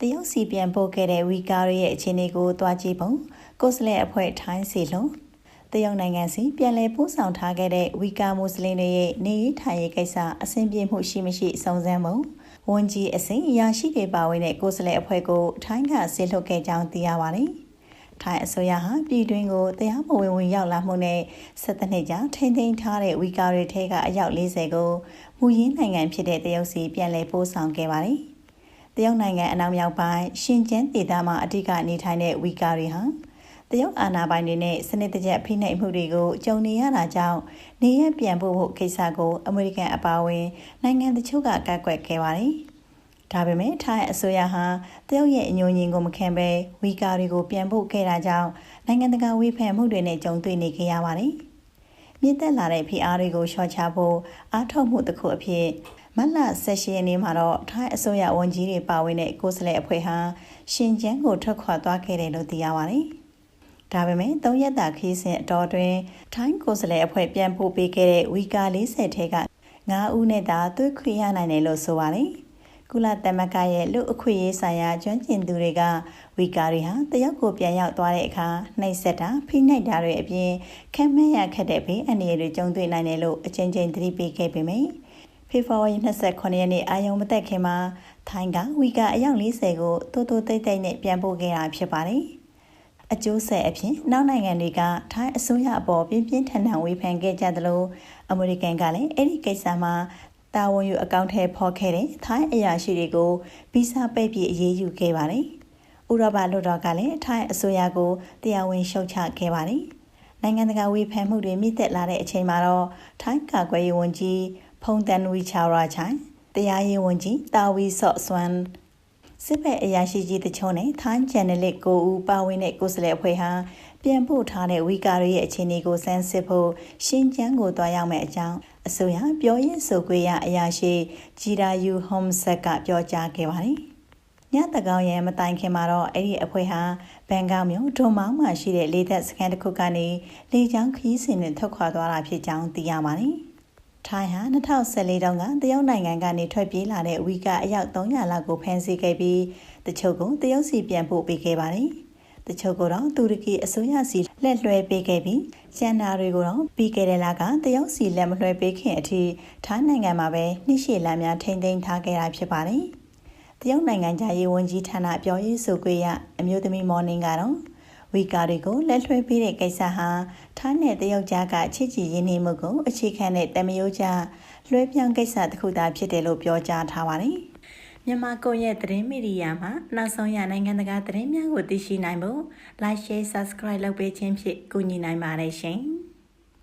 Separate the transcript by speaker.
Speaker 1: တရုတ်စီပြန်ပို့ခဲ့တဲ့ဝီကာရဲ့အခြေအနေကိုတွားကြည့်ပုံကိုစလဲအဖွဲ့ထိုင်းစီလုံးတရုတ်နိုင်ငံစီပြန်လည်ပို့ဆောင်ထားခဲ့တဲ့ဝီကာမွတ်စလင်တွေရဲ့နေရေးထိုင်ရေးကိစ္စအဆင်ပြေမှုရှိမရှိစုံစမ်းမှုဝန်ကြီးအစိမ်းအရာရှိတွေပါဝင်တဲ့ကိုစလဲအဖွဲ့ကိုထိုင်းကဆေးထုတ်ခဲ့ကြောင်းသိရပါတယ်။ထိုင်းအစိုးရဟာပြည်တွင်းကိုတရားမဝင်ဝင်ရောက်လာမှုနဲ့ဆက်တနှစ်ကြာထိန်းသိမ်းထားတဲ့ဝီကာတွေထဲကအယောက်40ကိုမူရင်းနိုင်ငံဖြစ်တဲ့တရုတ်စီပြန်လည်ပို့ဆောင်ခဲ့ပါတယ်။ တရုတ်နိုင်ငံအနောက်မြောက်ပိုင်းရှင်ကျန်းဒေသမှာအဓိကနေထိုင်တဲ့ဝီကာတွေဟာတရုတ်အာဏာပိုင်တွေနဲ့စနစ်တကျဖိနှိပ်မှုတွေကိုကြုံနေရတာကြောင့်နေရပြန်ဖို့ဖို့ကိစ္စကိုအမေရိကန်အပါအဝင်နိုင်ငံတချို့ကကန့်ကွက်ခဲ့ပါတယ်။ဒါပေမဲ့ထိုင်းအစိုးရဟာတရုတ်ရဲ့အညိုညင်ကိုမခံဘဲဝီကာတွေကိုပြန်ဖို့ခဲ့တာကြောင့်နိုင်ငံတကာဝေဖန်မှုတွေနဲ့ကြုံတွေ့နေကြရပါတယ်။မြင့်တက်လာတဲ့ဖိအားတွေကိုလျှော့ချဖို့အားထုတ်မှုတစ်ခုအဖြစ် မတ်လ16ရက်နေ့မှာတော့ထိုင်းအစိုးရဝန်ကြီးတွေပါဝင်တဲ့ကိုယ်စားလှယ်အဖွဲ့ဟာရှင်ကျန်းကိုထွက်ခွာသွားခဲ့တယ်လို့သိရပါတယ်။ဒါပေမဲ့၃ရက်တာခီးစဉ်အတော်တွင်ထိုင်းကိုယ်စားလှယ်အဖွဲ့ပြန်ပို့ပေးခဲ့တဲ့ဝီကာ40ထဲက9ဦးနဲ့သာသွေးခွေရနိုင်တယ်လို့ဆိုပါတယ်။ကုလသမဂ္ဂရဲ့လူအခွင့်အရေးဆိုင်ရာကျွမ်းကျင်သူတွေကဝီကာတွေဟာတယောက်ကိုပြန်ရောက်သွားတဲ့အခါနှိပ်စက်တာဖိနှိပ်တာတွေအပြင်ခံမရခက်တဲ့ဘေးအန္တရာယ်တွေကြုံတွေ့နိုင်တယ်လို့အချင်းချင်းသတိပေးခဲ့ပေမယ့် ဖေဖော်ဝါရီ29ရက်နေ့အာယုံမသက်ခင်မှာထိုင်းကဝီကာအယောက်40ကိုတိုးတိုးတိတ်တိတ်နဲ့ပြန်ပို့ခဲ့တာဖြစ်ပါတယ်။အကျိုးဆက်အဖြစ်နောက်နိုင်ငံတွေကထိုင်းအစိုးရအပေါ်ပြင်းပြင်းထန်ထန်ဝေဖန်ခဲ့ကြသလိုအမေရိကန်ကလည်းအဲ့ဒီကိစ္စမှာတာဝန်ယူအကောင့်ထဲဖော်ခဲ့တဲ့ထိုင်းအရာရှိတွေကိုဗီဇပိတ်ပြီးအရေးယူခဲ့ပါတယ်။ဥရောပလွှတ်တော်ကလည်းထိုင်းအစိုးရကိုတရားဝင်ရှုတ်ချခဲ့ပါတယ်။နိုင်ငံတကာဝေဖန်မှုတွေမြင့်တက်လာတဲ့အချိန်မှာတော့ထိုင်းကာကွယ်ရေးဝန်ကြီး ဖုန်တန်ဝီချာရာချိုင်တရားရေးဝန်ကြီးတာဝီဆော့ဆွမ်စစ်ဘက်အရာရှိကြီးတချို့နဲ့ထိုင်းဂျန်နယ်လစ်ကိုဦးပါဝင်တဲ့ကိုယ်စားလှယ်အဖွဲ့ဟာပြန်ပို့ထားတဲ့ဝီကာရီရဲ့အခြေအနေကိုစမ်းစစ်ဖို့ရှင်းကျန်းကိုတွားရောက်မဲ့အကြောင်းအစိုးရပြောရေးဆိုခွင့်ရအရာရှိဂျီရာယူဟ ோம் ဆက်ကပြောကြားခဲ့ပါတယ်။ညတကောင်ရဲ့မတိုင်ခင်မှာတော့အဲ့ဒီအဖွဲ့ဟာဘန်ကောက်မြို့ဒွန်မောင်းမှာရှိတဲ့လေသက်စခန်းတစ်ခုကနေလေကြောင်းခရီးစဉ်နဲ့ထွက်ခွာသွားတာဖြစ်ကြောင်းသိရပါတယ်။ ထိုင်းဟာ2014တုန်းကတရုတ်နိုင်ငံကနေထွက်ပြေးလာတဲ့ဝီကာအယောက်300လောက်ကိုဖမ်းဆီးခဲ့ပြီးတချို့ကိုတရုတ်စီပြန်ပို့ပေးခဲ့ပါတယ်။တချို့ကတော့တူရကီအစိုးရစီလက်လွှဲပေးခဲ့ပြီးကျန်တာတွေကိုတော့ပြီးခဲ့တဲ့လကတရုတ်စီလက်မလွှဲပေးခင်အထိထိုင်းနိုင်ငံမှာပဲနှိရှိလမ်းများထိန်းသိမ်းထားခဲ့တာဖြစ်ပါတယ်။တရုတ်နိုင်ငံသားရေးဝန်ကြီးဌာနပြောရေးဆိုခွင့်ရအမျိုးသမီးမော်နင်းကတော့ ဝီကာတွေကိုလက်လွှဲပေးတဲ့ကိစ္စဟာထိုင်းနဲ့တရုတ်ကြားကချစ်ကြည်ရင်းနှီးမှုကိုအခြေခံတဲ့တမယိုးကြားလွှဲပြောင်းကိစ္စတစ်ခုသာဖြစ်တယ်လို့ပြောကြားထားပါတယ်။မြန်မာကွန်ရက်သတင်းမီဒီယာမှာနောက်ဆုံးရနိုင်ငံတကာသတင်းများကိုသိရှိနိုင်ဖို့ Like Share Subscribe လုပ်ပေးခြင်းဖြင့်ကူညီနိုင်ပါတယ်ရှင်။